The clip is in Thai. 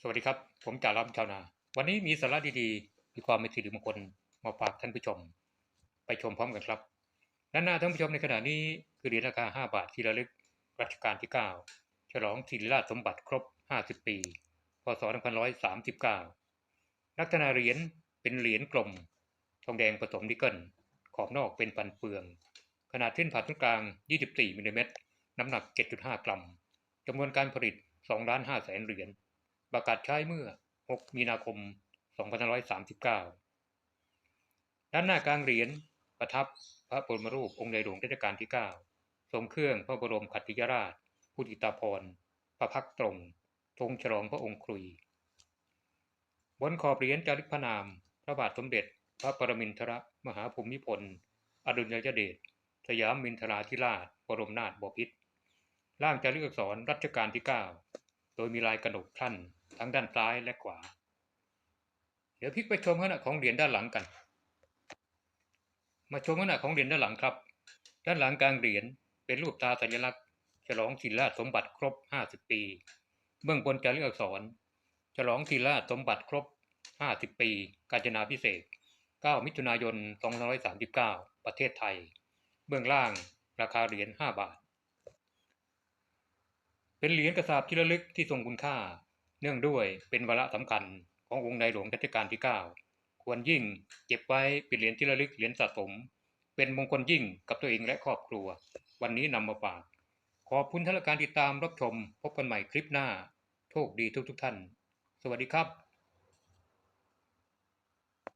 สวัสดีครับ ผมจ่าล้อมชาวนา วันนี้มีสาระดีๆ มีความเป็นสิริมงคลมาฝากท่านผู้ชม ไปชมพร้อมกันครับด้านหน้าท่านผู้ชมในขณะนี้คือเหรียญราคา 5 บาทที่ระลึกรัชกาลที่ 9 ฉลองศิริราชสมบัติครบ 50 ปี พศ 2539 ลักษณะเหรียญเป็นเหรียญกลม ทองแดงผสมนิกเกิล ขอบนอกเป็นพันเฟือง ขนาดเส้นผ่าศูนย์กลาง 24มิลลิเมตร น้ำหนัก 7.5 กรัมจำนวนการผลิต2ล้าน5แสนเหรียญ ประกาศใช้เมื่อ 6 มีนาคม 2539 ด้านหน้ากลางเหรียญประทับพระบรมรูปองค์ในหลวงรัชกาลที่ 9 ทรงเครื่องพระบรมขัตติยราชพุทธิตาภรประพักตรงธงฉลองพระองค์ครุย บนขอบเหรียญจารึกพระนาม พระบาทสมเด็จ พระปรมินทรมหาภูมิพล อดุลยเดช สยามมินทราธิราช บรมนาถบพิตรล่างจารึกอักษรรัชกาลที่ 9 โดยมีลายกระหนกท่านทั้งด้านซ้ายและขวา เดี๋ยวพลิกไปชมขณะของเหรียญด้านหลังกัน มาชมขณะของเหรียญด้านหลังครับ ด้านหลังกลางเหรียญเป็นรูปตาสัญลักษณ์ ฉลองศิริราชสมบัติครบ 50 ปี เบื้องบนจารึกอักษร ฉลองศิริราชสมบัติครบ 50 ปี กาญจนาพิเศษก9มิถุนายน 2539 ประเทศไทย เบื้องล่าง ราคาเหรียญ 5 บาท เป็นเหรียญกระสาบที่ระลึกที่ทรงคุณค่า เนื่องด้วยเป็นวาระสำคัญขององค์ในหลวงรัชกาลที่ 9 ควรยิ่งเก็บไว้เป็นเหรียญที่ระลึกเหรียญสะสม เป็นมงคลยิ่งกับตัวเองและครอบครัว วันนี้นำมาฝาก ขอบคุณท่านการติดตามรับชม พบกันใหม่คลิปหน้า โชคดีทุกทุกท่าน สวัสดีครับ